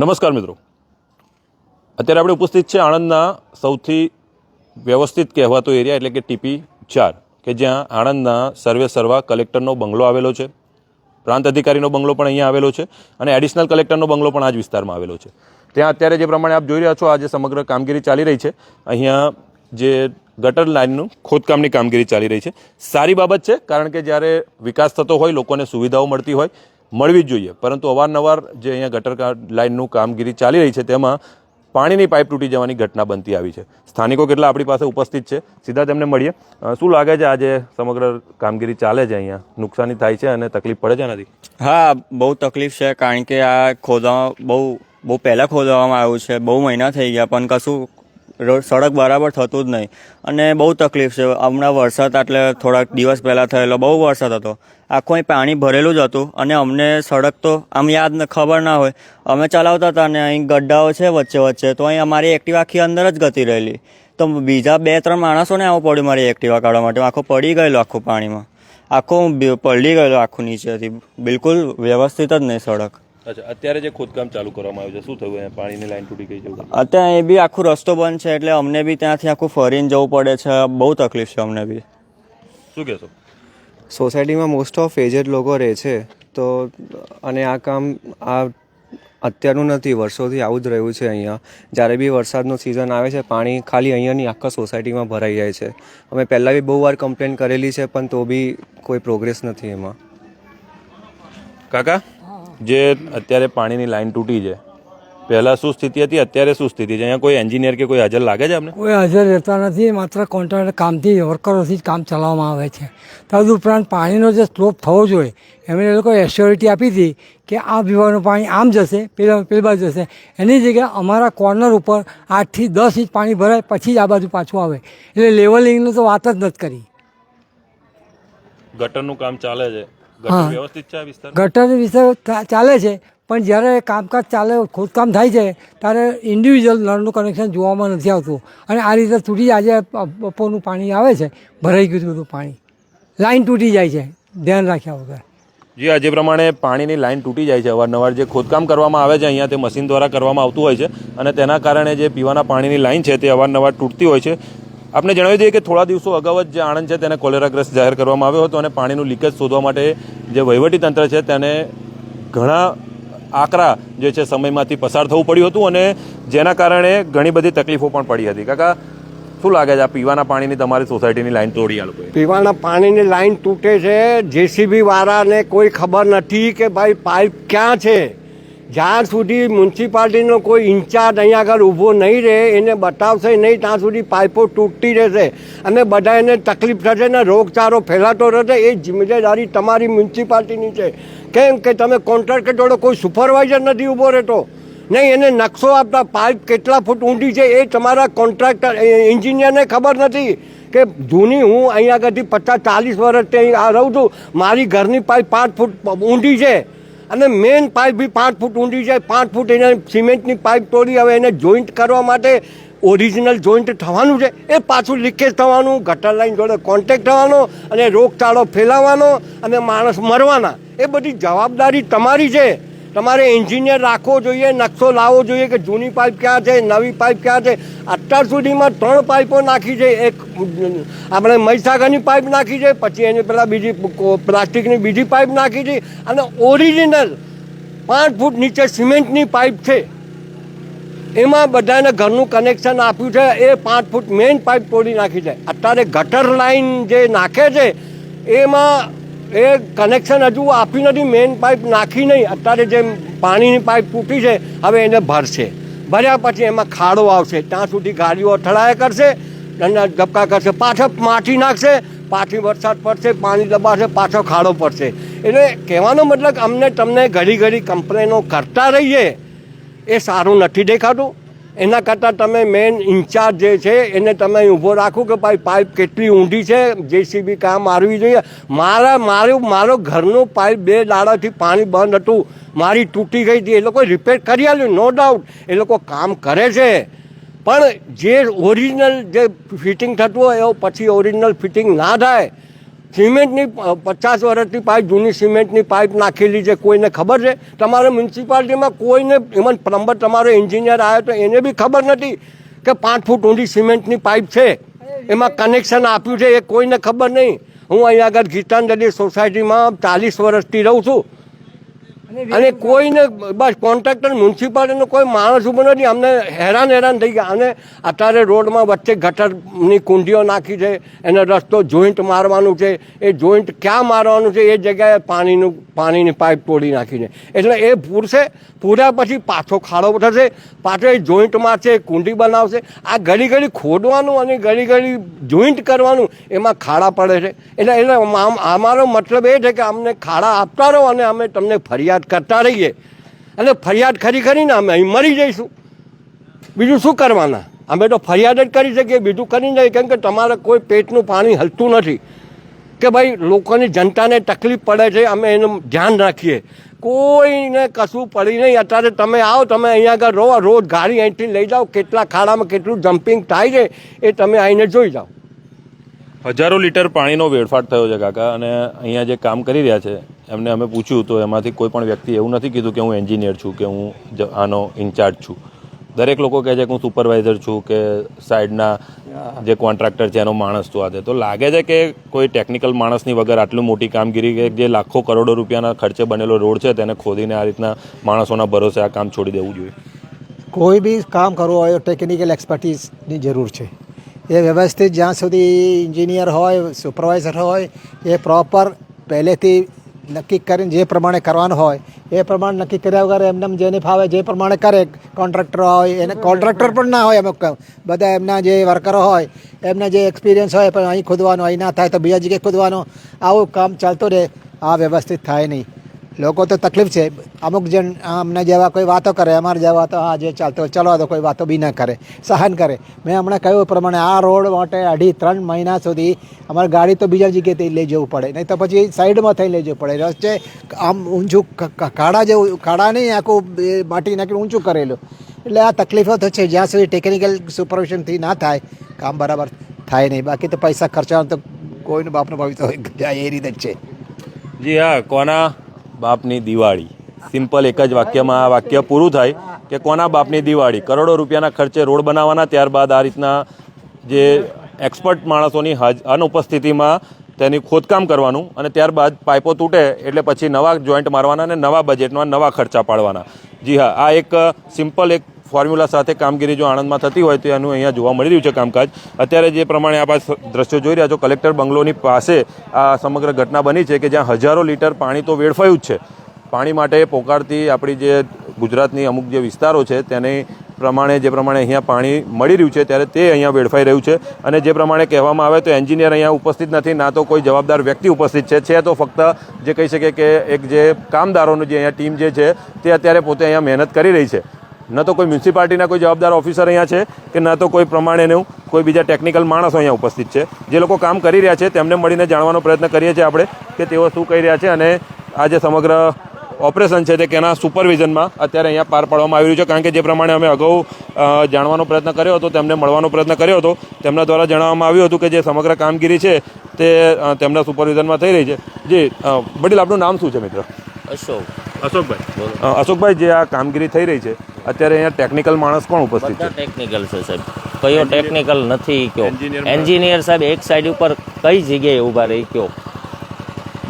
નમસ્કાર મિત્રો. અત્યારે આપણે ઉપસ્થિત છે આણંદના સૌથી વ્યવસ્થિત કહેવાતો એરિયા એટલે કે ટીપી ચાર, કે જ્યાં આણંદના સર્વે સર્વા કલેક્ટરનો બંગલો આવેલો છે. પ્રાંત અધિકારીનો બંગલો પણ અહીંયા આવેલો છે અને એડિશનલ કલેક્ટરનો બંગલો પણ આ જ વિસ્તારમાં આવેલો છે. ત્યાં અત્યારે જે પ્રમાણે આપ જોઈ રહ્યા છો આ જે સમગ્ર કામગીરી ચાલી રહી છે. અહીંયા જે ગટર લાઇનનું ખોદકામની કામગીરી ચાલી રહી છે. સારી બાબત છે, કારણ કે જ્યારે વિકાસ થતો હોય, લોકોને સુવિધાઓ મળતી હોય મળવી જ જોઈએ. પરંતુ અવારનવાર જે અહીંયા ગટર લાઇનનું કામગીરી ચાલી રહી છે, તેમાં પાણીની પાઇપ તૂટી જવાની ઘટના બનતી આવી છે. સ્થાનિકો કેટલા આપણી પાસે ઉપસ્થિત છે? સીધા તેમને મળીએ. શું લાગે છે આજે સમગ્ર કામગીરી ચાલે છે અહીંયા? નુકસાની થાય છે અને તકલીફ પડે છે નથી હા, બહુ તકલીફ છે, કારણ કે આ ખોદવા, બહુ બહુ પહેલાં ખોદવામાં આવ્યું છે. બહુ મહિના થઈ ગયા, પણ કશું સડક બરાબર થતું જ નહીં. અને બહુ તકલીફ છે. હમણાં વરસાદ એટલે થોડાક દિવસ પહેલાં થયેલો, બહુ વરસાદ હતો. આખું અહીં પાણી ભરેલું જ હતું અને અમને સડક તો આમ યાદ ખબર ના હોય. અમે ચલાવતા હતા અને અહીં ગड्ढાઓ છે વચ્ચે વચ્ચે, તો અહીં અમારી એક્ટિવા આખી અંદર જ ગતી રહેલી. તો બીજા બે ત્રણ માણસોને આવું પડ્યું મારી એક્ટિવા કાઢવા માટે. આખું પડી ગયેલું આખું પાણીમાં. આખું પલળી ગયેલું આખું નીચેથી. બિલકુલ વ્યવસ્થિત જ નહીં સડક. અચ્છા અત્યારે જે ખોદકામ ચાલુ કરવામાં આવ્યું છે શું થયું? પાણીની લાઈન તૂટી ગઈ છે અત્યારે એ બી આખું રસ્તો બંધ છે એટલે અમને બી ત્યાંથી આખું ફરીને જવું પડે છે. બહુ તકલીફ છે અમને બી. શું કહેશો? સોસાયટીમાં મોસ્ટ ઓફ એજેડ લોકો રહે છે તો અને આ કામ આ અત્યારનું નથી વર્ષોથી આવું જ રહ્યું છે અહીંયા. જ્યારે બી વરસાદનો સિઝન આવે છે પાણી ખાલી અહીંયાની આખા સોસાયટીમાં ભરાઈ જાય છે. અમે પહેલાં બી બહુ વાર કમ્પ્લેન કરેલી છે પણ તો બી કોઈ પ્રોગ્રેસ નથી એમાં. કાકા? જે અત્યારે પાણીની લાઈન તૂટી છે. પહેલાં શું સ્થિતિ હતી? અત્યારે શું સ્થિતિ છે? અહીંયા કોઈ એન્જિનિયર કે કોઈ હાજર લાગે છે આપણે કોઈ હાજર રહેતા નથી. માત્ર કોન્ટ્રાક્ટર કામથી વર્કરોથી જ કામ ચલાવવામાં આવે છે. તદુપરાંત પાણીનો જે સ્લોપ થવો જોઈએ એમણે એ લોકોએ એશ્યોરિટી આપી હતી કે આ વિભાગનું પાણી આમ જશે પેલા પેલી બાજુ જશે. એની જગ્યાએ અમારા કોર્નર ઉપર આઠથી દસ ઇંચ પાણી ભરાય પછી જ આ બાજુ પાછું આવે. એટલે લેવલિંગની તો વાત જ નથી કરી. ગટરનું કામ ચાલે છે. ગટર હા. વ્યવસ્થિત છે આ વિસ્તાર ગટર વિશે ચાલે છે પણ જ્યારે કામકાજ ચાલે ખોદકામ થાય છે ત્યારે ઇન્ડિવિજ્યુઅલ નળનું કનેક્શન જોવામાં નથી આવતું. અને આ રીતે તૂટી આજે બપોરનું પાણી આવે છે ભરાઈ ગયું હતું બધું પાણી. લાઈન તૂટી જાય છે ધ્યાન રાખ્યા વગર. જી આ જે પ્રમાણે પાણીની લાઈન તૂટી જાય છે અવારનવાર જે ખોદકામ કરવામાં આવે છે અહીંયા તે મશીન દ્વારા કરવામાં આવતું હોય છે અને તેના કારણે જે પીવાના પાણીની લાઈન છે તે અવારનવાર તૂટતી હોય છે. આપણે જણાવી દઈએ કે થોડા દિવસો અગાઉ જ જે આણંદ છે તેને કોલેરાગ્રસ્ત જાહેર કરવામાં આવ્યો હતો અને પાણીનું લીકેજ શોધવા માટે જે વહીવટી તંત્ર છે તેને ઘણા આકરા જે છે સમયમાંથી પસાર થવું પડ્યું હતું અને જેના કારણે ઘણી બધી તકલીફો પણ પડી હતી. કાકા, શું લાગે છે આ પીવાના પાણીની તમારી સોસાયટીની લાઈન તોડી આ લોકોએ? પીવાના પાણીની લાઈન તૂટે છે, જેસીબી વાળાને કોઈ ખબર નથી કે ભાઈ પાઇપ ક્યાં છે? જ્યાં સુધી મ્યુનિસિપાલિટીનો કોઈ ઇન્ચાર્જ અહીંયા આગળ ઊભો નહીં રહે, એને બતાવશે નહીં, ત્યાં સુધી પાઇપો તૂટતી રહેશે. અને બધા એને તકલીફ થશે ને રોગચાળો ફેલાતો રહેશે, એ જિમ્મેદારી તમારી મ્યુનિસિપાલિટીની છે. કેમ કે તમે કોન્ટ્રાક્ટર જોડે કોઈ સુપરવાઇઝર નથી ઊભો રહેતો? નહીં, એને નકશો આપતા પાઇપ કેટલા ફૂટ ઊંડી છે, એ તમારા કોન્ટ્રાક્ટર એન્જિનિયરને ખબર નથી કે જૂની હું અહીંયા આગળથી પચાસ ચાલીસ વર્ષથી ત્યાં રહું છું, મારી ઘરની પાઇપ પાંચ ફૂટ ઊંડી છે. અને મેઇન પાઇપ બી પાંચ ફૂટ ઊંડી જાય, પાંચ ફૂટ એને સિમેન્ટની પાઇપ તોડી હવે એને જોઈન્ટ કરવા માટે ઓરિજિનલ જોઈન્ટ થવાનું છે. એ પાછું લીકેજ થવાનું ગટર લાઈન જોડે કોન્ટેક્ટ થવાનો અને રોગચાળો ફેલાવાનો અને માણસ મરવાના. એ બધી જવાબદારી તમારી છે. તમારે એન્જિનિયર રાખવો જોઈએ, નકશો લાવવો જોઈએ કે જૂની પાઇપ ક્યાં છે, નવી પાઇપ ક્યાં છે. અત્યાર સુધીમાં ત્રણ પાઇપો નાખી છે. એક, આપણે મહીસાગરની પાઇપ નાખી છે, પછી એની પેલા બીજી પ્લાસ્ટિકની બીજી પાઇપ નાખી છે. અને ઓરિજિનલ પાંચ ફૂટ નીચે સિમેન્ટની પાઇપ છે. એમાં બધાને ઘરનું કનેક્શન આપ્યું છે. એ પાંચ ફૂટ મેઇન પાઇપ તોડી નાખી છે. અત્યારે ગટર લાઈન જે નાખે છે, એમાં એ કનેક્શન હજુ આપ્યું નથી મેઇન પાઇપ નાખી નહીં. અત્યારે જે પાણીની પાઇપ તૂટી છે, હવે એને ભરશે. ભર્યા પછી એમાં ખાડો આવશે. ત્યાં સુધી ગાડીઓ અથડાયા કરશે અને ધબકા કરશે. પાછો માટી નાખશે, પાછી વરસાદ પડશે, પાણી દબાશે, પાછો ખાડો પડશે. એટલે કહેવાનો મતલબ અમને તમને ઘડી ઘડી કમ્પ્લેનો કરતા રહીએ. એ સારું નથી દેખાતું. એના કરતાં તમે મેન ઇન્ચાર્જ જે છે, એને તમે ઊભો રાખો કે ભાઈ પાઇપ કેટલી ઊંડી છે જેસીબી કામ મારવી જોઈએ. મારા, મારું, મારો ઘરનું પાઇપ બે દાડાથી પાણી બંધ હતું. મારી તૂટી ગઈ હતી. એ લોકો રિપેર કરી આલ્યું નો ડાઉટ એ લોકો કામ કરે છે. પણ જે ઓરિજિનલ જે ફિટિંગ થતું હોય, એવું પછી ઓરિજિનલ ફિટિંગ ના થાય. સિમેન્ટની પચાસ વર્ષની પાઇપ, જૂની સિમેન્ટની પાઇપ નાખેલી છે, કોઈને ખબર છે? તમારે મ્યુનિસિપાલિટીમાં કોઈને, ઇવન પ્લમ્બર તમારો એન્જિનિયર આવ્યો તો એને બી ખબર નથી કે પાંચ ફૂટ ઊંડી સિમેન્ટની પાઇપ છે. એમાં કનેક્શન આપ્યું છે, એ કોઈને ખબર નહીં. હું અહીંયા આગળ ગીતાંજલિ સોસાયટીમાં ચાલીસ વર્ષથી રહું છું. અને કોઈને બસ કોન્ટ્રાક્ટર મ્યુનિસિપાલિટીનો કોઈ માણસ ઊભો નથી. અમને હેરાન હેરાન થઈ ગયા. અને અત્યારે રોડમાં વચ્ચે ગટરની કુંડીઓ નાખી છે. એનો રસ્તો જોઈન્ટ મારવાનું છે. એ જોઈન્ટ ક્યાં મારવાનું છે? એ જગ્યાએ પાણીનું પાણીની પાઇપ તોડી નાખી છે. એટલે એ પૂરશે. પૂર્યા પછી પાછો ખાડો થશે. પાછો એ જોઈન્ટ મારશે કુંડી બનાવશે. આ ઘડી ઘડી ખોદવાનું અને ઘડી ઘડી જોઈન્ટ કરવાનું એમાં ખાડા પડે છે. એટલે એટલે અમારો મતલબ એ છે કે અમને ખાડા આપતા રહો અને અમે તમને ફરિયાદ કરતા રહીએ. અને ફરિયાદ ખરી કરીને અમે અહીં મરી જઈશું. બીજું શું કરવાના? અમે તો ફરિયાદ જ કરી શકીએ, બીજું કરી નહીં કેમ કે તમારે કોઈ પેટનું પાણી હલતું નથી. કે ભાઈ, લોકોની જનતાને તકલીફ પડે છે, અમે એનું ધ્યાન રાખીએ. કોઈને કશું પડી નહીં. અત્યારે તમે આવો, તમે અહીંયા આગળ રહો. રોજ ગાડી અહીંથી લઈ જાઓ. કેટલા ખાડામાં કેટલું જમ્પિંગ થાય છે, એ તમે આવીને જોઈ જાઓ. હજારો લીટર પાણીનો વેડફાટ થયો છે કાકા અને અહીંયા જે કામ કરી રહ્યા છે, એમને અમે પૂછ્યું તો એમાંથી કોઈ પણ વ્યક્તિ એવું નથી કીધું કે હું એન્જિનિયર છું કે હું આનો ઇન્ચાર્જ છું. દરેક લોકો કહે છે કે હું સુપરવાઇઝર છું કે સાઈડના જે કોન્ટ્રાક્ટર છે એનો માણસ છું આજે તો લાગે છે કે કોઈ ટેકનિકલ માણસની વગર આટલી મોટી કામગીરી કે જે લાખો કરોડો રૂપિયાના ખર્ચે બનેલો રોડ છે, તેને ખોદીને આ રીતના માણસોના ભરોસે આ કામ છોડી દેવું જોઈએ. કોઈ બી કામ કરવું હોય, ટેકનિકલ એક્સપર્ટીઝની જરૂર છે. એ વ્યવસ્થિત જ્યાં સુધી ઇન્જિનિયર હોય સુપરવાઇઝર હોય, એ પ્રોપર પહેલેથી નક્કી કરીને જે પ્રમાણે કરવાનું હોય, એ પ્રમાણે નક્કી કર્યા વગર એમને એમ જેને ફાવે જે પ્રમાણે કરે કોન્ટ્રાક્ટર હોય, એને કોન્ટ્રાક્ટર પણ ના હોય અમુક બધા એમના જે વર્કરો હોય, એમને જે એક્સપિરિયન્સ હોય, પણ અહીં ખોદવાનું, અહીં ના થાય તો બીજા જગ્યાએ ખોદવાનું, આવું કામ ચાલતું રહે, આ વ્યવસ્થિત થાય નહીં. લોકો તો તકલીફ છે. અમુક જણ અમને જેવા કોઈ વાતો કરે, અમારે જેવા તો, હા, જે ચાલતો ચલો તો કોઈ વાતો બી ના કરે, સહન કરે. મેં હમણાં કહ્યું પ્રમાણે, આ રોડ માટે અઢી, ત્રણ મહિના સુધી અમારે ગાડી તો બીજા જગ્યાએથી લઈ જવું પડે, નહીં તો પછી સાઈડમાં થઈ લઈ જવું પડે રસ્તે આમ ઊંચું ક- ક- જેવું, કાળા નહીં, આખું માટી નાખીને ઊંચું કરેલું. એટલે આ તકલીફો તો છે, જ્યાં સુધી ટેકનિકલ સુપરવિઝનથી ના થાય, કામ બરાબર થાય નહીં. બાકી તો પૈસા ખર્ચવાનું તો કોઈનું બાપનું ભવિષ્ય જાય એ રીતે જ છે. જી હા, કોના? બાપની દિવાળી. સિમ્પલ એક જ વાક્યમાં આ વાક્ય પૂરું થાય કે કોના બાપની દિવાળી? કરોડો રૂપિયાના ખર્ચે રોડ બનાવવાના, ત્યારબાદ આ રીતના જે એક્સપર્ટ માણસોની અનુપસ્થિતિમાં તેની ખોદકામ કરવાનું અને ત્યારબાદ પાઇપો તૂટે એટલે પછી નવા જોઈન્ટ મારવાના અને નવા બજેટમાં નવા ખર્ચા પાડવાના. જી હા, આ એક સિમ્પલ એક ફોર્મ્યુલા સાથે કામગીરી જો આણંદમાં થતી હોય તો એનું અહીંયા જોવા મળી રહ્યું છે કામકાજ. અત્યારે જે પ્રમાણે આપ દ્રશ્યો જોઈ રહ્યા છો, કલેક્ટર બંગલોની પાસે આ સમગ્ર ઘટના બની છે કે જ્યાં હજારો લીટર પાણી તો વેડફાયું જ છે. પાણી માટે પોકારતી આપણી જે ગુજરાતની અમુક જે વિસ્તારો છે, તેની પ્રમાણે જે પ્રમાણે અહીંયા પાણી મળી રહ્યું છે, ત્યારે તે અહીંયા વેડફાઈ રહ્યું છે. અને જે પ્રમાણે કહેવામાં આવે તો એન્જિનિયર અહીંયા ઉપસ્થિત નથી, ના તો કોઈ જવાબદાર વ્યક્તિ ઉપસ્થિત છે. છે તો ફક્ત જે કહી શકે કે એક જે કામદારોનું જે અહીંયા ટીમ જે છે, તે અત્યારે પોતે અહીંયા મહેનત કરી રહી છે. ન તો કોઈ મ્યુનિસિપાલિટીના કોઈ જવાબદાર ઓફિસર અહીંયા છે કે ન તો કોઈ પ્રમાણેનું કોઈ બીજા ટેકનિકલ માણસો અહીંયા ઉપસ્થિત છે. જે લોકો કામ કરી રહ્યા છે તેમને મળીને જાણવાનો પ્રયત્ન કરીએ છીએ આપણે કે તેઓ શું કહી રહ્યા છે અને આ જે સમગ્ર ઓપરેશન છે તે કેના સુપરવિઝનમાં અત્યારે અહીંયા પાર પાડવામાં આવી રહ્યું છે. કારણ કે જે પ્રમાણે અમે અગાઉ જાણવાનો પ્રયત્ન કર્યો હતો, તેમને મળવાનો પ્રયત્ન કર્યો હતો, તેમના દ્વારા જણાવવામાં આવ્યું હતું કે જે સમગ્ર કામગીરી છે તે તેમના સુપરવિઝનમાં થઈ રહી છે. જી વડીલ આપનું નામ શું છે મિત્ર? અશોક. અશોકભાઈ. અશોકભાઈ જે આ કામગીરી થઈ રહી છે અત્યારે અહીંયા ટેકનિકલ માણસ કોણ ઉપસ્થિત બધા છે ટેકનિકલ છે સાહેબ. કયો ટેકનિકલ નથી કયો? એન્જિનિયર સાહેબ એક સાઈડ ઉપર કઈ જગ્યાએ ઊભા રહી કયો?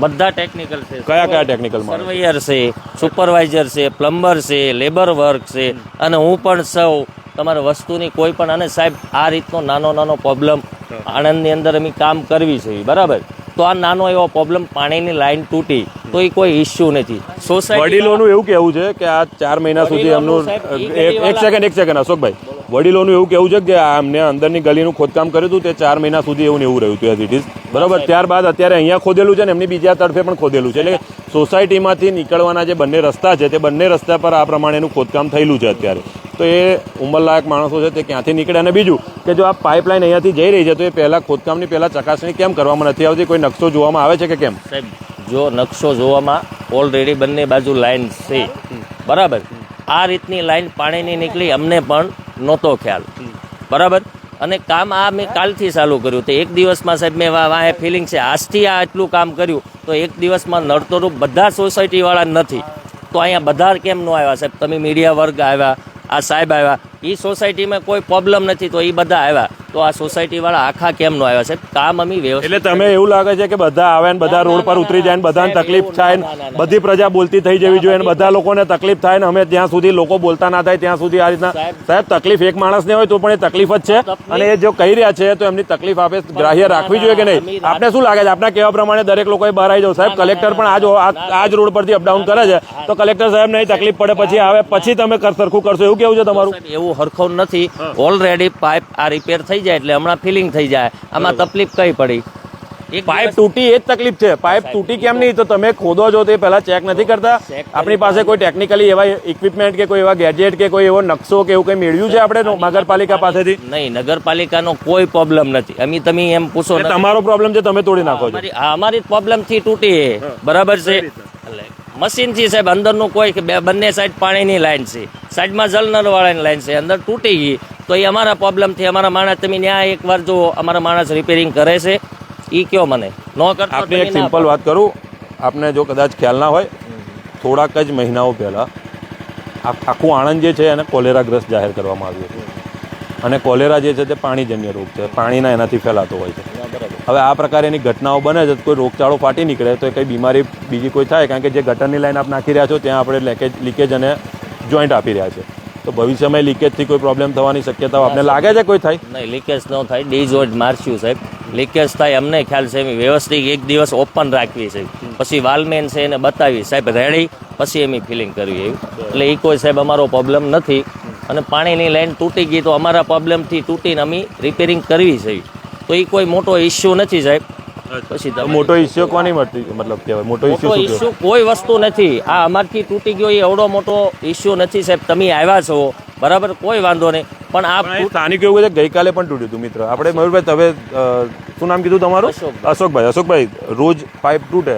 બધા ટેકનિકલ છે. કયા કયા ટેકનિકલ સર્વેયર છે? સુપરવાઇઝર છે પ્લમ્બર છે લેબર વર્ક છે. અને હું પણ સૌ તમારે વસ્તુની કોઈ પણ અને સાહેબ આ રીતનો નાનો નાનો પ્રોબ્લેમ આણંદની અંદર અમે કામ કરવી છે બરાબર? તો આ નાનો એવો પ્રોબ્લેમ પાણીની લાઈન તૂટી. તો એ કોઈ ઇસ્યુ નથી. વડીલોનું એવું કહેવું છે કે આ ચાર મહિના સુધી એમનું એક સેકન્ડ એક સેકન્ડ અશોકભાઈ. વડીલોનું એવું કહેવું છે કે અમને અંદરની ગલીનું ખોદકામ કર્યું હતું તે ચાર મહિના સુધી એવું એવું રહ્યું હતું એઝ ઇટ ઇઝ બરાબર? ત્યારબાદ અત્યારે અહીંયા ખોદેલું છે ને એમની બીજા તરફે પણ ખોદેલું છે. એટલે સોસાયટીમાંથી નીકળવાના જે બંને રસ્તા છે તે બંને રસ્તા પર આ પ્રમાણેનું ખોદકામ થયેલું છે અત્યારે. તો એ ઉંમરલાયક માણસો છે તે ક્યાંથી નીકળે? અને બીજું કે જો આ પાઇપલાઇન અહીંયાથી જઈ રહી છે તો એ પહેલાં ખોદકામની પહેલાં ચકાસણી કેમ કરવામાં નથી આવતી? કોઈ નકશો જોવામાં આવે છે કે કેમ? સાહેબ જો નકશો જોવામાં ઓલરેડી બંને બાજુ લાઈન છે. બરાબર? આ રીતની લાઈન પાણીની નીકળી અમને પણ નહોતો ખ્યાલ. બરાબર? અને કામ આ મેં કાલથી ચાલુ કર્યું તો એક દિવસમાં સાહેબ મેં વાહે ફિલિંગ છે. આજથી આ એટલું કામ કર્યું તો એક દિવસમાં નડતોરૂપ બધા સોસાયટીવાળા નથી. તો અહીંયા બધા કેમ ન આવ્યા સાહેબ? તમે મીડિયા વર્ગ આવ્યા આ સાહેબ આવ્યા એ સોસાયટીમાં કોઈ પ્રોબ્લેમ નથી તો એ બધા આવ્યા. તો આ સોસાયટીવાળા આખા કેમ નો આવ્યા સાહેબ? કામ અમે વ્યવસ્થિત એટલે તમે એવું લાગે છે કે બધા આવે ને બધા રોડ પર ઉતરી જાય ને બધાને તકલીફ થાય ના, બધી પ્રજા બોલતી થઈ જવી જોઈએ ને બધા લોકોને તકલીફ થાય ને અમે ત્યાં સુધી લોકો બોલતા ના થાય ત્યાં સુધી આ રીતના. સાહેબ. તકલીફ એક માણસને હોય તો પણ એ તકલીફ જ છે. અને એ જો કહી રહ્યા છે તો એમની તકલીફ આપે ગ્રાહ્ય રાખવી જોઈએ કે નહીં? આપને શું લાગે છે? આપના કહેવા પ્રમાણે દરેક લોકોએ બહાર આવી જવું સાહેબ કલેક્ટર પણ આજ આ- આ જ રોડ પરથી અપડાઉન કરે છે તો કલેક્ટર સાહેબ નહીં તકલીફ પડે પછી આવે પછી તમે સરખું કરશો. એવું કેવું છે તમારું? સાહેબ, એવું હરખું નથી ઓલરેડી પાઇપ આ રિપેર થઈ જાય એટલે હમણાં ફિલિંગ થઈ જાય. આમાં તકલીફ કઈ પડી? પાઇપ તૂટી એ જ તકલીફ છે. પાઇપ તૂટી કેમ નહીં? તો તમે ખોદો છો તે પહેલા ચેક નથી કરતા. આપણી પાસે કોઈ ટેકનિકલી એવા ઇક્વિપમેન્ટ કે કોઈ એવા ગેજેટ કે કોઈ એવો નકશો કે એવું કંઈ મેળવ્યું છે આપણે નગરપાલિકા પાસેથી? નહીં નગરપાલિકાનો કોઈ પ્રોબ્લેમ નથી. અમે તમે એમ પૂછો તમારો પ્રોબ્લેમ છે તમે તોડી નાખો છો. અમારી આ અમારી પ્રોબ્લેમથી તૂટી બરાબર છે? એટલે મશીનથી સાહેબ અંદરનું કોઈ બે બંને સાઈડ પાણીની લાઈન છે. સાઈડમાં જલનર વાળાની લાઈન છે. અંદર તૂટી ગઈ. તો એ અમારા પ્રોબ્લેમથી અમારા માણસ તમે ત્યાં એકવાર જુઓ અમારા માણસ રિપેરિંગ કરે છે. એ કયો મને? ન કરતો આપને એક સિમ્પલ વાત કરું. આપને જો કદાચ ખ્યાલ ના હોય થોડાક જ મહિનાઓ પહેલાં આ- આખું આણંદ જે છે એને કોલેરાગ્રસ્ત જાહેર કરવામાં આવ્યું હતું. અને કોલેરા જે છે તે પાણીજન્ય રોગ છે. પાણીના એનાથી ફેલાતો હોય છે. હવે આ પ્રકારેની ઘટનાઓ બને છે, કોઈ રોગચાળો ફાટી નીકળે તો એ કંઈ બીમારી બીજી કોઈ થાય, કારણ કે જે ગટરની લાઈન આપ નાખી રહ્યા છો, ત્યાં આપણે લેકેજ લીકેજ અને જોઈન્ટ આપી રહ્યા છે. તો ભવિષ્યમાં લીકેજથી કોઈ પ્રોબ્લેમ થવાની શક્યતાઓ આપને લાગે છે કોઈ થાય? નહીં લીકેજ ન થાય ડીઝોડ મારશું, સાહેબ. લીકેજ થાય અમને ખ્યાલ છે એમ વ્યવસ્થિત એક દિવસ ઓપન રાખવી છે. પછી વાલમેન છે એને બતાવી સાહેબ રેડી પછી એમ ફિલિંગ કરવી એવી. એટલે એ કોઈ, સાહેબ, અમારો પ્રોબ્લેમ નથી. અને પાણીની લાઈન તૂટી ગઈ તો અમારા પ્રોબ્લેમથી તૂટીને અમે રિપેરિંગ કરવી છે. તો એ કોઈ મોટો ઇસ્યુ નથી સાહેબ. પછી મોટો ઇસ્યુ કોની મળતી મતલબ કહેવાય? મોટો ઇસ્યુ ઇસ્યુ કોઈ વસ્તુ નથી. આ અમારથી તૂટી ગયો એ એવડો મોટો ઇસ્યુ નથી સાહેબ. તમે આવ્યા છો બરાબર? કોઈ વાંધો નહીં. પણ આ સ્થાનિક એવું છે ગઈકાલે પણ તૂટ્યું હતું મિત્ર. આપણે મયુરભાઈ તમે શું નામ કીધું તમારું? અશોકભાઈ. અશોકભાઈ અશોકભાઈ રોજ પાઇપ તૂટે.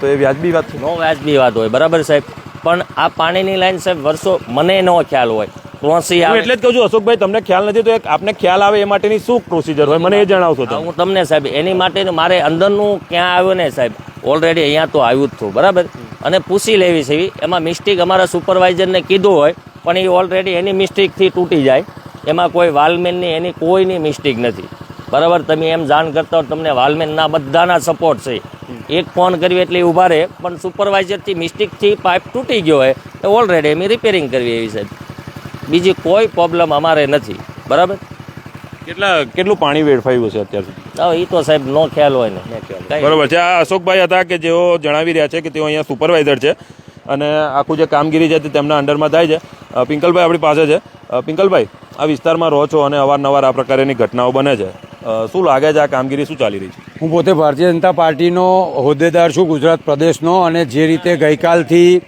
તો એ વ્યાજબી વાત છે? નો વ્યાજબી વાત હોય બરાબર સાહેબ? પણ આ પાણીની લાઈન સાહેબ વર્ષો મને નો ખ્યાલ હોય. ત્રોસી આવે. એટલે જ કહું છું અશોકભાઈ તમને ખ્યાલ નથી તો એક આપને ખ્યાલ આવે એ માટેની શું પ્રોસિજર હોય? મને એ જણાવશો તો તમે. હું તમને સાહેબ એની માટે મારે અંદરનું ક્યાં આવ્યું ને સાહેબ ઓલરેડી અહીંયા તો આવ્યું જ છું બરાબર? અને પૂછી લેવી છે એવી. એમાં મિસ્ટેક અમારા સુપરવાઇઝરને કીધું હોય પણ એ ઓલરેડી એની મિસ્ટેકથી તૂટી જાય. એમાં કોઈ વાલમેનની એની કોઈની મિસ્ટેક નથી. બરાબર? તમે એમ જાણ કરતા હો તમને વાલમેનના બધાના સપોર્ટ છે. એક ફોન કરવી એટલે ઊભા રહે પણ સુપરવાઇઝરથી મિસ્ટેકથી પાઇપ તૂટી ગયો હોય તો ઓલરેડી એમ રિપેરિંગ કરવી એવી સાહેબ. બીજી કોઈ પ્રોબ્લેમ અમારે નથી. બરાબર? કેટલા કેટલું પાણી વેડફાયું છે અત્યાર સુધી? હવે એ તો સાહેબ નો ખ્યાલ હોય ને. બરાબર બરોબર છે. આ અશોકભાઈ હતા કે જેઓ જણાવી રહ્યા છે કે તેઓ અહીંયા સુપરવાઇઝર છે અને આખું જે કામગીરી છે તે તેમના અંડરમાં થાય છે. પિંકલભાઈ આપણી પાસે છે. પિંકલભાઈ આ વિસ્તારમાં રહો છો અને અવારનવાર આ પ્રકારની ઘટનાઓ બને છે. શું લાગે છે આ કામગીરી શું ચાલી રહી છે? હું પોતે ભારતીય જનતા પાર્ટીનો હોદ્દેદાર છું ગુજરાત પ્રદેશનો અને જે રીતે ગઈકાલથી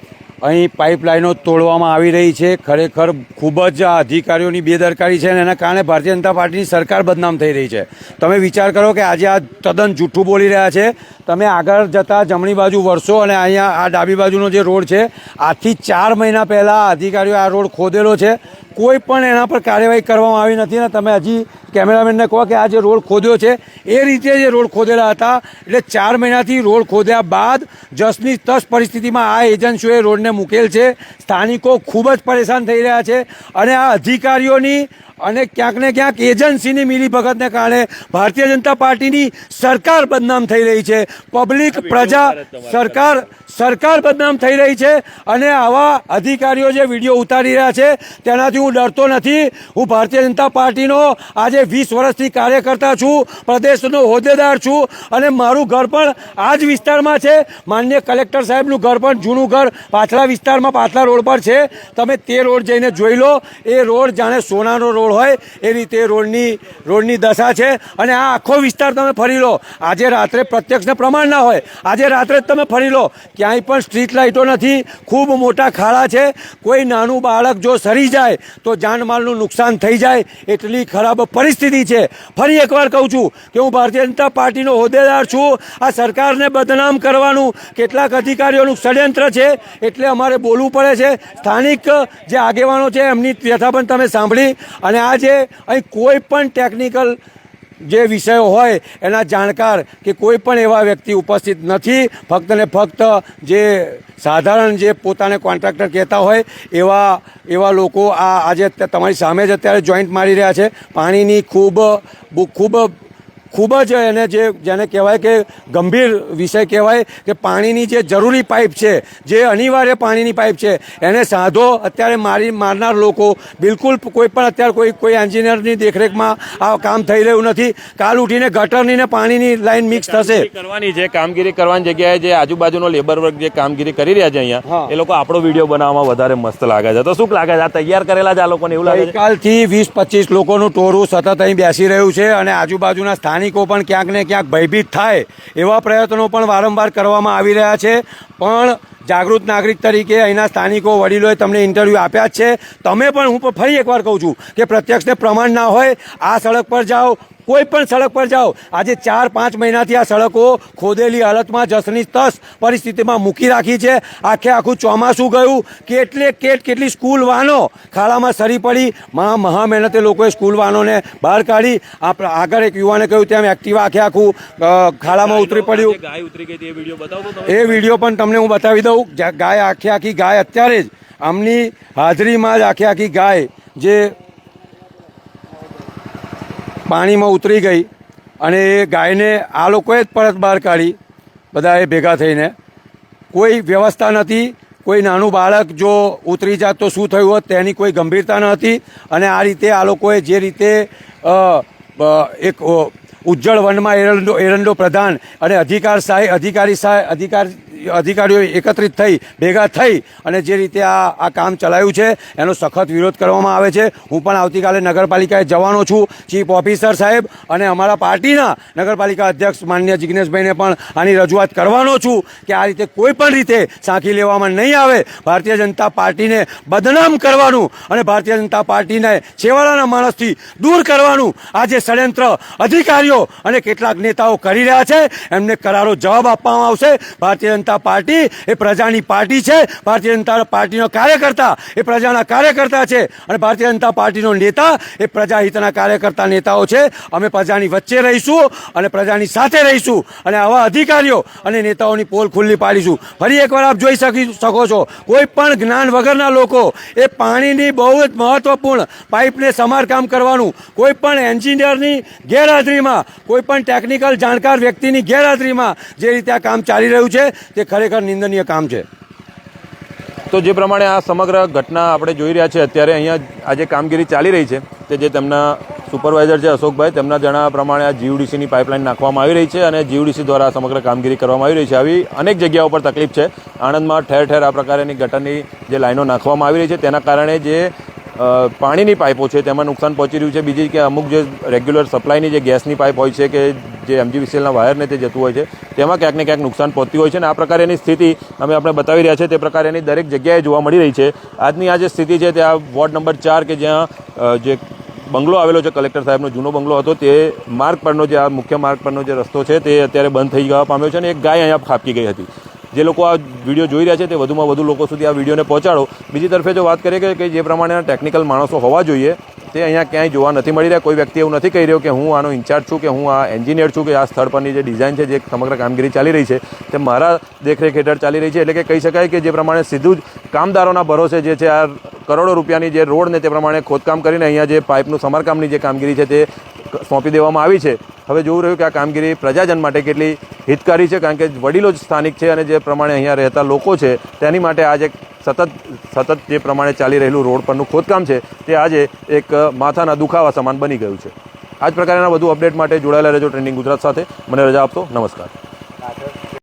અહીં પાઇપલાઇનો તોડવામાં આવી રહી છે. ખરેખર ખૂબ જ આ અધિકારીઓની બેદરકારી છે અને એના કારણે ભારતીય જનતા પાર્ટીની સરકાર બદનામ થઈ રહી છે. તમે વિચાર કરો કે આજે આ તદ્દન જૂઠું બોલી રહ્યા છે. તમે આગળ જતા જમણી બાજુ વરસો અને અહીંયા આ ડાબી બાજુનો જે રોડ છે, આજથી ચાર મહિના પહેલાં અધિકારીઓ આ રોડ ખોદેલો છે. કોઈ પણ એના પર કાર્યવાહી કરવામાં આવી નથી ને તમે હજી કેમેરામેનને કહો કે આ જે રોડ ખોદ્યો છે એ રીતે જે રોડ ખોદેલા હતા એટલે ચાર મહિનાથી રોડ ખોદ્યા બાદ જસની તસ પરિસ્થિતિમાં આ એજન્સીઓએ રોડને મૂકેલ છે. સ્થાનિકો ખૂબ જ પરેશાન થઈ રહ્યા છે અને આ અધિકારીઓની અને ક્યાંક ને ક્યાંક એજન્સીની મિલીભગતને કારણે ભારતીય જનતા પાર્ટીની સરકાર બદનામ થઈ રહી છે. પબ્લિક પ્રજા સરકાર સરકાર બદનામ થઈ રહી છે અને આવા અધિકારીઓ જે વીડિયો ઉતારી રહ્યા છે તેનાથી હું ડરતો નથી. હું ભારતીય જનતા પાર્ટીનો આજે વીસ વર્ષથી કાર્યકર્તા છું, પ્રદેશનો હોદ્દેદાર છું અને મારું ઘર પણ આ જ વિસ્તારમાં છે. માન્ય કલેક્ટર સાહેબનું ઘર પણ જૂનું ઘર પાછલા વિસ્તારમાં પાછલા રોડ પર છે. તમે તે રોડ જઈને જોઈ લો. એ રોડ જાણે સોનાનો રોડ હોય એ રીતે રોડની રોડની દશા છે. અને આ આખો વિસ્તાર તમે ફરી લો. આજે રાત્રે પ્રત્યક્ષને પ્રમાણ ના હોય. આજે રાત્રે જ તમે ફરી લો. ક્યાંય પણ સ્ટ્રીટ લાઇટો નથી. ખૂબ મોટા ખાડા છે. કોઈ નાનું બાળક જો સરી જાય તો જાનમાલનું નુકસાન થઈ જાય એટલી ખરાબ પરિસ્થિતિ છે. ફરી એકવાર કહું છું કે હું ભારતીય જનતા પાર્ટીનો હોદ્દેદાર છું. આ સરકારને બદનામ કરવાનું કેટલાક અધિકારીઓનું ષડયંત્ર છે એટલે અમારે બોલવું પડે છે. સ્થાનિક જે આગેવાનો છે એમની વ્યથા પણ તમે સાંભળી અને આજે અહીં કોઈ પણ ટેકનિકલ જે વિષયો હોય એના જાણકાર કે કોઈ પણ એવા વ્યક્તિ ઉપસ્થિત નથી ફક્ત ને ફક્ત જે સાધારણ જે પોતાને કોન્ટ્રાક્ટર કહેતા હોય, એવા એવા લોકો આ આજે તમારી સામે જ અત્યારે જોઈન્ટ મારી રહ્યા છે. પાણીની ખૂબ ખૂબ ખૂબ જ એને જે જેને કહેવાય કે ગંભીર વિષય કહેવાય કે પાણીની જે જરૂરી પાઇપ છે જે અનિવાર્ય પાણીની પાઇપ છે એને સાધો અત્યારે મારી મારનાર લોકો બિલકુલ કોઈ પણ અત્યારે કોઈ કોઈ એન્જિનિયરની દેખરેખમાં આ કામ થઈ રહ્યું નથી. કાલ ઉઠીને ગટરની ને પાણીની લાઈન મિક્સ થશે. કરવાની છે કામગીરી કરવાની જગ્યાએ જે આજુબાજુનો લેબર વર્ગ જે કામગીરી કરી રહ્યા છે અહીંયા એ લોકો આપણો વીડિયો બનાવવામાં વધારે મસ્ત લાગે છે. તો શું લાગે છે? આ તૈયાર કરેલા જ આ લોકોને એવું લાગે છે? ગઈકાલથી વીસ પચીસ લોકોનું ટોરું સતત અહીં બેસી રહ્યું છે અને આજુબાજુના સ્થાનિકો પણ ક્યાંક ને ક્યાંક ભયભીત થાય એવા પ્રયત્નો પણ વારંવાર કરવામાં આવી રહ્યા છે. પણ જાગૃત નાગરિક તરીકે અહીંના સ્થાનિકો વડીલોએ તમને ઇન્ટરવ્યૂ આપ્યા જ છે. તમે પણ હું ફરી એકવાર કહું છું કે પ્રત્યક્ષને પ્રમાણ ના હોય આ સડક પર જાઓ કોઈ પણ સડક પર જાઓ. આજે ચાર પાંચ મહિનાથી આ સડકો ખોદેલી હાલતમાં જસની તસ પરિસ્થિતિમાં મૂકી રાખી છે. આખે આખું ચોમાસું ગયું. કેટલે કેટ કેટલી સ્કૂલ વાહનો ખાડામાં સરી પડી. મહા મહા મહેનતે લોકોએ સ્કૂલ વાહનોને બહાર કાઢી. આગળ એક યુવાને કહ્યું તેમ એક્ટિવા આખે આખું ખાડામાં ઉતરી પડ્યું. એ વીડિયો પણ તમને હું બતાવી દઉં. જ્યાં ગાય આખી આખી ગાય અત્યારે જ. આમની હાજરીમાં જ આખી આખી ગાય જે પાણીમાં ઉતરી ગઈ અને એ ગાયને આ લોકોએ જ પરત બહાર કાઢી બધા એ ભેગા થઈને. કોઈ વ્યવસ્થા નથી, કોઈ નાનું બાળક જો ઉતરી જાત તો શું થયું હોત તેની કોઈ ગંભીરતા ન હતી. અને આ રીતે આ લોકોએ જે રીતે એક ઉજ્જળ વનમાં એરંડો એરંડો પ્રધાન અને અધિકાર સાહેબ અધિકારી સાહેબ અધિકાર, અધિકારીઓ એકત્રિત થઈ, ભેગા થઈ અને જે રીતે આ આ કામ ચલાવ્યું છે, એનો સખત વિરોધ કરવામાં આવે છે. હું પણ આવતીકાલે નગરપાલિકાએ જવાનો છું, ચીફ ઓફિસર સાહેબ અને અમારા પાર્ટીના નગરપાલિકા અધ્યક્ષ માન્ય જિગ્નેશભાઈને પણ આની રજૂઆત કરવાનો છું કે આ રીતે કોઈ પણ રીતે સાંખી લેવામાં નહીં આવે. ભારતીય જનતા પાર્ટીને બદનામ કરવાનું અને ભારતીય જનતા પાર્ટીને છેવાડાના માણસથી દૂર કરવાનું આ જે ષડયંત્ર અધિકારીઓ અને કેટલાક નેતાઓ કરી રહ્યા છે. એમને કરારો જવાબ આપવામાં આવશે. ભારતીય જનતા પાર્ટી એ પ્રજાની પાર્ટી છે. ભારતીય જનતા પાર્ટીનો કાર્યકર્તા એ પ્રજાના કાર્યકર્તા છે. અને ભારતીય જનતા પાર્ટીનો નેતા એ પ્રજાહિતના કાર્યકર્તા નેતાઓ છે. અમે પ્રજાની વચ્ચે રહીશું અને પ્રજાની સાથે રહીશું અને આવા અધિકારીઓ અને નેતાઓની પોલ ખુલ્લી પાડીશું. ફરી એકવાર આપ જોઈ શકી, શકો છો, કોઈ પણ જ્ઞાન વગરના લોકો એ પાણીની બહુ જ મહત્વપૂર્ણ પાઇપને સમારકામ કરવાનું. કોઈ પણ એન્જિનિયરની ગેરહાજરીમાં કોઈ પણ ટેકનિકલ જાણકાર વ્યક્તિની ગેરહાજરીમાં જે રીતે આ કામ ચાલી રહ્યું છે, તે ખરેખર નિંદનીય કામ છે. તો જે પ્રમાણે આ સમગ્ર ઘટના આપણે જોઈ રહ્યા છે, અત્યારે અહીંયા આ જે કામગીરી ચાલી રહી છે તે જે તેમના સુપરવાઇઝર છે અશોકભાઈ, તેમના જણાવ્યા પ્રમાણે આ જીયુડીસીની પાઇપલાઇન નાખવામાં આવી રહી છે અને જીયુડીસી દ્વારા સમગ્ર કામગીરી કરવામાં આવી રહી છે. આવી અનેક જગ્યાઓ પર તકલીફ છે. આણંદમાં ઠેર ઠેર આ પ્રકારની ગટરની જે લાઈનો નાખવામાં આવી રહી છે, તેના કારણે જે પાણીની પાઇપો છે, તેમાં નુકસાન પહોંચી રહ્યું છે. બીજી કે અમુક જે રેગ્યુલર સપ્લાયની જે ગેસની પાઇપ હોય છે કે જે એમજીવીસીએલના વાયરને તે જતું હોય છે, તેમાં ક્યાંક ને ક્યાંક નુકસાન પહોંચતી હોય છે અને આ પ્રકારેની સ્થિતિ અમે આપણે બતાવી રહ્યા છે તે પ્રકારેની દરેક જગ્યાએ જોવા મળી રહી છે. આજની આ જે સ્થિતિ છે, તે આ વોર્ડ નંબર ચાર કે જ્યાં જે બંગલો આવેલો છે, કલેક્ટર સાહેબનો જૂનો બંગલો હતો, તે માર્ગ પરનો જે આ મુખ્ય માર્ગ પરનો જે રસ્તો છે, તે અત્યારે બંધ થઈ જવા પામ્યો છે અને એક ગાય અહીંયા ખાપકી ગઈ હતી. જે લોકો આ વીડિયો જોઈ રહ્યા છે તે વધુમાં વધુ લોકો સુધી આ વિડીયોને પહોંચાડો. બીજી તરફે જો વાત કરીએ કે- જે પ્રમાણેના ટેકનિકલ માણસો હોવા જોઈએ, તે અહીંયા ક્યાંય જોવા નથી મળી રહ્યા. કોઈ વ્યક્તિ એવું નથી કહી રહ્યો કે હું આનો ઇન્ચાર્જ છું, કે હું આ એન્જિનિયર છું, કે આ સ્થળ પરની જે ડિઝાઇન છે, જે સમગ્ર કામગીરી ચાલી રહી છે, તે મારા દેખરેખ હેઠળ ચાલી રહી છે. એટલે કે કહી શકાય કે જે પ્રમાણે સીધું જ કામદારોના ભરોસે જે છે આ કરોડો રૂપિયાની જે રોડ ને તે પ્રમાણે ખોદકામ કરીને અહીંયા જે પાઇપનું સમારકામની જે કામગીરી છે તે સોંપી દેવામાં આવી છે. હવે જોવું રહ્યું કે આ કામગીરી પ્રજાજન માટે કેટલી હિતકારી છે, કારણ કે વડીલો જ સ્થાનિક છે અને જે પ્રમાણે અહીંયા રહેતા લોકો છે, તેની માટે આજે સતત સતત જે પ્રમાણે ચાલી રહેલું રોડ પરનું ખોદકામ છે, તે આજે એક માથાના દુખાવા સમાન બની ગયું છે. આ જ પ્રકારના વધુ અપડેટ માટે જોડાયેલા રહેજો ટ્રેન્ડિંગ ગુજરાત સાથે. મને રજા આપતો નમસ્કાર.